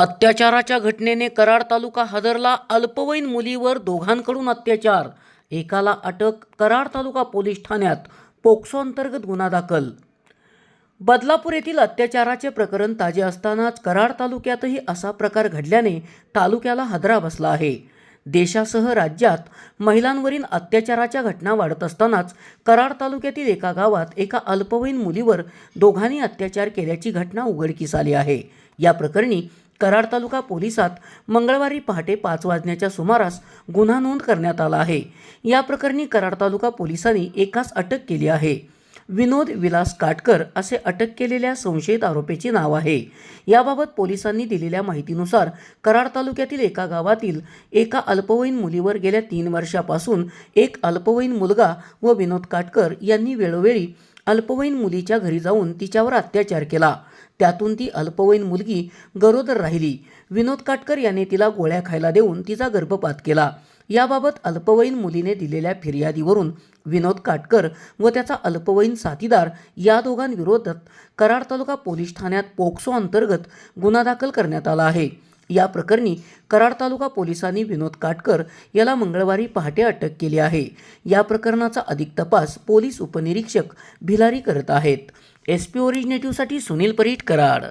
अत्याचाराच्या घटनेने कराड तालुका हादरला अल्पवयीन मुलीवर दोघांकडून अत्याचार. एकाला अटक कराड तालुका पोलीस ठाण्यात पोक्सो अंतर्गत गुन्हा दाखल. बदलापूर येथील अत्याचाराचे प्रकरण ताजे असतानाच कराड तालुक्यातही असा प्रकार घडल्याने तालुक्याला हदरा बसला आहे. देशासह राज्यात महिलांवरील अत्याचाराच्या घटना वाढत असतानाच कराड तालुक्यातील एका गावात एका अल्पवयीन मुलीवर दोघांनी अत्याचार केल्याची घटना उघडकीस आली आहे. या प्रकरणी कराड तालुका पोलिसात मंगळवारी पहाटे पाच वाजण्याच्या सुमारास गुन्हा नोंद करण्यात आला आहे. या प्रकरणी कराड तालुका पोलिसांनी एकास अटक केली आहे. विनोद विलास काटकर असे अटक केलेल्या संशयित आरोपीचे नाव आहे. याबाबत पोलिसांनी दिलेल्या माहितीनुसार कराड तालुक्यातील एका गावातील एका अल्पवयीन मुलीवर गेल्या तीन वर्षापासून एक अल्पवयीन मुलगा व विनोद काटकर यांनी वेळोवेळी अल्पवयीन मुलीच्या घरी जाऊन तिच्यावर अत्याचार केला. त्यातून ती अल्पवयीन मुलगी गरोदर राहिली. विनोद काटकर याने तिला गोळ्या खायला देऊन तिचा गर्भपात केला. याबाबत अल्पवयीन मुलीने दिलेल्या फिर्यादीवरून विनोद काटकर व त्याचा अल्पवयीन साथीदार या दोघांविरोधात कराड तालुका पोलीस ठाण्यात पोक्सो अंतर्गत गुन्हा दाखल करण्यात आला आहे. या प्रकरणी कराड तालुका पोलिसांनी विनोद काटकर याला मंगळवारी पहाटे अटक केली आहे. या प्रकरणाचा अधिक तपास पोलीस उपनिरीक्षक भिलारी करत आहेत. एस पी ओरिजिनेटिव्हसाठी सुनील परीट कराड.